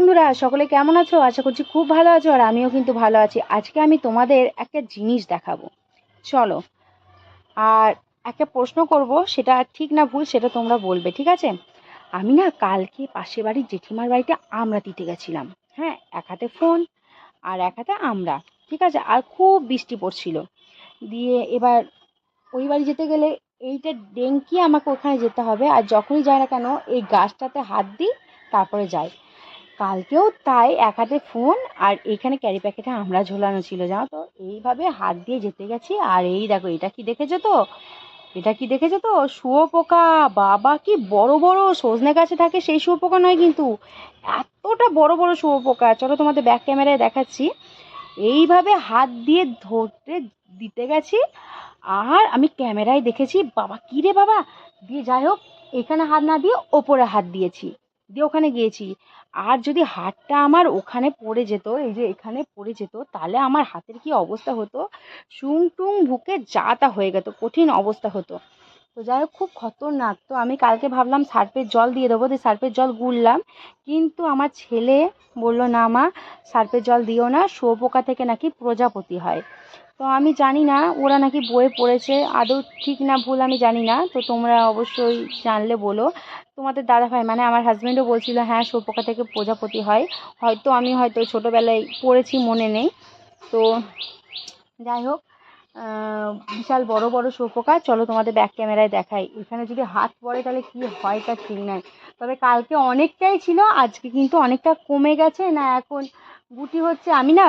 বন্ধুরা, সকলে কেমন আছো? আশা করছি খুব ভালো আছো আর আমিও কিন্তু ভালো আছি। আজকে আমি তোমাদের একটা জিনিস দেখাবো। চলো, আর একটা প্রশ্ন করব, সেটা ঠিক না ভুল সেটা তোমরা বলবে, ঠিক আছে? আমি না কালকে পাশের বাড়ির জেঠিমার বাড়িতে আমরা দিতে গেছিলাম হ্যাঁ? এক হাতে ফোন আর এক হাতে আমরা, ঠিক আছে? আর খুব বৃষ্টি পড়ছিল। দিয়ে এবার ওই বাড়ি যেতে গেলে এইটা ডেঙ্কি আমাকে ওখানে যেতে হবে আর যখনই যায় না কেন, এই গাছটাতে হাত দিই, তারপরে যাই। কালকেও তাই এক হাতে ফোন আর এখানে ক্যারি প্যাকেটে আমরা ঝোলানো ছিল, জানো তো? এইভাবে হাত দিয়ে যেতে গেছি আর এই দেখো, এটা কি দেখেছ তো? এটা কি দেখেছ তো? শুয়োপোকা বাবা, কি বড় বড় সজনে গাছে থাকে, সেই শুয়োপোকা নয় কিন্তু। এতটা বড় বড় শুয়োপোকা চলো তোমাদের ব্যাক ক্যামেরায় দেখাচ্ছি। এইভাবে হাত দিয়ে ধরতে দিতে গেছি আর আমি ক্যামেরায় দেখেছি। বাবা, কী রে বাবা? দিয়ে যাই হোক, এখানে হাত না দিয়ে ওপরে হাত দিয়েছি। দিয়ে ওখানে গিয়েছি। আর যদি হাতটা আমার ওখানে পড়ে যেত, এই যে এখানে পড়ে যেত, তাহলে আমার হাতের কি অবস্থা হতো? শুং টুং বুকে যা তা হয়ে গেত, কঠিন অবস্থা হতো। তো যাই হোক, খুব খতরনাক। তো আমি কালকে ভাবলাম সার্ফের জল দিয়ে দেবো, দিয়ে সার্ফের জল গুললাম। কিন্তু আমার ছেলে বলল, না মা, সার্ফের জল দিও না, শুয়োপোকা থেকে নাকি প্রজাপতি হয়। তো আমি জানি না, ওরা নাকি বইয়ে পড়েছে, আদৌ ঠিক না ভুল আমি জানি না। তো তোমরা অবশ্যই জানলে বলো। তোমাদের দাদা ভাই মানে আমার হাজব্যান্ডও বলছিল হ্যাঁ শুয়োপোকা থেকে প্রজাপতি হয়। হয়তো আমি হয়তো ছোটোবেলায় পড়েছি, মনে নেই। তো যাই হোক বিশাল বড় বড় শুয়োপোকা। চলো তোমাদের ব্যাক ক্যামেরায় দেখাই। এখানে যদি হাত পড়ে তাহলে কি হয় তার ঠিক নাই। তবে কালকে অনেকটাই ছিল, আজকে কিন্তু অনেকটা কমে গেছে। না, এখন গুটি হচ্ছে, আমি না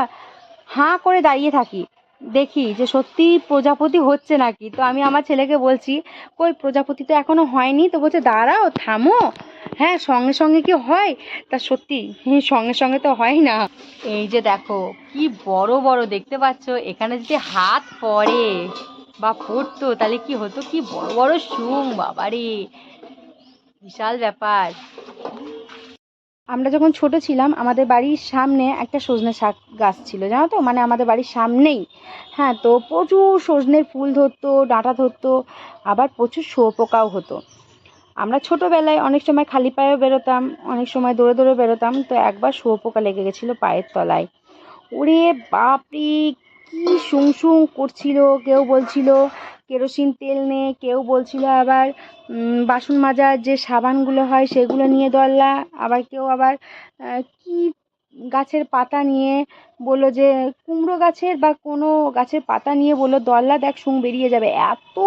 হাঁ করে দাঁড়িয়ে থাকি। দেখি যে সত্যি প্রজাপতি হচ্ছে নাকি। তো আমি আমার ছেলেকে বলছি, কই, প্রজাপতি তো এখনও হয়নি। তো বলছে, দাঁড়াও, থামো। হ্যাঁ সঙ্গে সঙ্গে কি হয়? তা সত্যি সঙ্গে সঙ্গে তো হয় না। এই যে দেখো কি বড় বড় দেখতে পাচ্ছ এখানে যদি হাত পড়ে বা পড়তো তাহলে কি হতো? কি বড় বড় শুং বাবারে। বিশাল ব্যাপার। আমরা যখন ছোট ছিলাম আমাদের বাড়ির সামনে একটা সজনে শাক গাছ ছিল জানো তো? মানে আমাদের বাড়ির সামনেই। হ্যাঁ তো প্রচুর সজনের ফুল ধরতো ডাঁটা ধরতো আবার প্রচুর শুয়োপোকাও হতো। আমরা ছোটোবেলায় অনেক সময় খালি পায়েও বেরোতাম, অনেক সময় দৌড়ে দৌড়ে বেরোতাম, তো একবার শুয়োপোকা লেগে গেছিল পায়ের তলায়। ওরে কি শুং শুং করছিল, কেউ বলছিল কেরোসিন তেল নে, কেউ বলছিল আবার বাসন মাজার যে সাবানগুলো হয় সেগুলো নিয়ে দরলা, আবার কেউ আবার কি গাছের পাতা নিয়ে বলল যে, কুমড়ো গাছের বা কোনো গাছের পাতা নিয়ে বলল, দরলা দেখ শুং বেরিয়ে যাবে। এত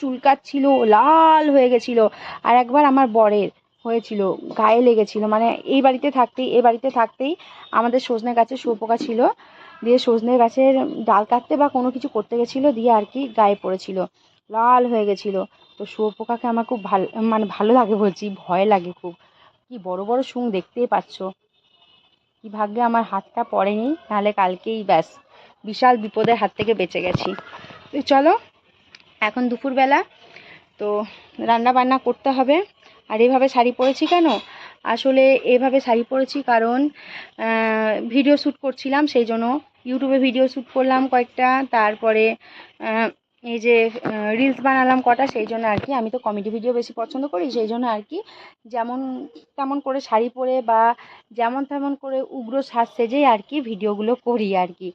চুলকাচ্ছিল, লাল হয়ে গেছিল। আর একবার আমার বরের হয়েছিল, গায়ে লেগেছিল। মানে এই বাড়িতে থাকতেই, এই বাড়িতে থাকতেই আমাদের সজনে গাছে শুয়োপোকা ছিল। দিয়ে সজনে গাছের ডাল কাটতে বা কোনো কিছু করতে গেছিল, দিয়ে আর কি গায়ে পড়েছিল। লাল হয়ে গেছিল। তো শুয়োপোকাকে আমার খুব ভালো মানে ভালো লাগে বলছি, ভয় লাগে খুব। কি বড় বড় শুং দেখতেই পাচ্ছ। কি ভাগ্যে আমার হাতটা পড়েনি, নাহলে কালকেই ব্যাস, বিশাল বিপদের হাত থেকে বেঁচে গেছি। তো চলো এখন দুপুরবেলা, তো রান্না বান্না করতে হবে। আর এভাবে শাড়ি পরেছি কেন? আসলে এভাবে শাড়ি পরেছি কারণ ভিডিও শ্যুট করছিলাম সেই জন্য। ইউটিউবে ভিডিও শ্যুট করলাম কয়েকটা, তারপরে এই যে রিলস বানালাম কটা, সেই জন্য আর কি। আমি তো কমেডি ভিডিও বেশি পছন্দ করি, সেই জন্য আর কি। যেমন, তেমন করে শাড়ি পরে বা যেমন তেমন করে উগ্র সাজ সেজেই আর কি ভিডিওগুলো করি আর কি।